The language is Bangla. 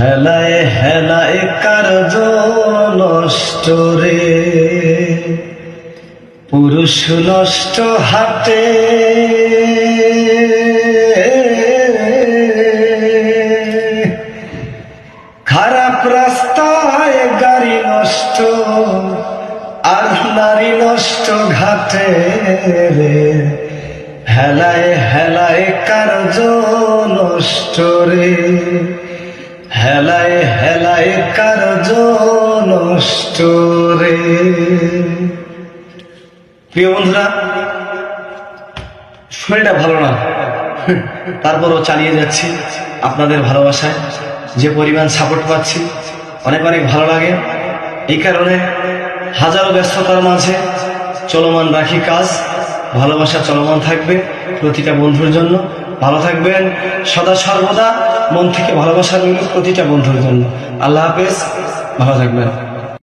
হেলায় হেলায় কার্য নষ্ট রে। পুরুষ নষ্ট হাতে। খারাপ রাস্তায় গাড়ি নষ্ট, আর নারী নষ্ট ঘাটে রে। হেলায় হেলায় কার্য নষ্ট রে। হেলায় হেলায় কার্য নষ্ট রে? প্রিয় বন্ধুরা, শরীরটা ভালো না। তারপরও চালিয়ে যাচ্ছি আপনাদের ভালোবাসায়। যে পরিমাণ সাপোর্ট পাচ্ছি, অনেক অনেক ভালো লাগে। এই কারণে হাজারো ব্যস্ততার মাঝে চলমান রাখি কাজ, ভালোবাসা চলমান থাকবে প্রতিটা বন্ধুর জন্য। ভালো থাকবেন। সদা সর্বদা মন থেকে ভালোবাসা প্রতিটা বন্ধুর জন্য। আল্লাহ হাফেজ। ভালো থাকবেন।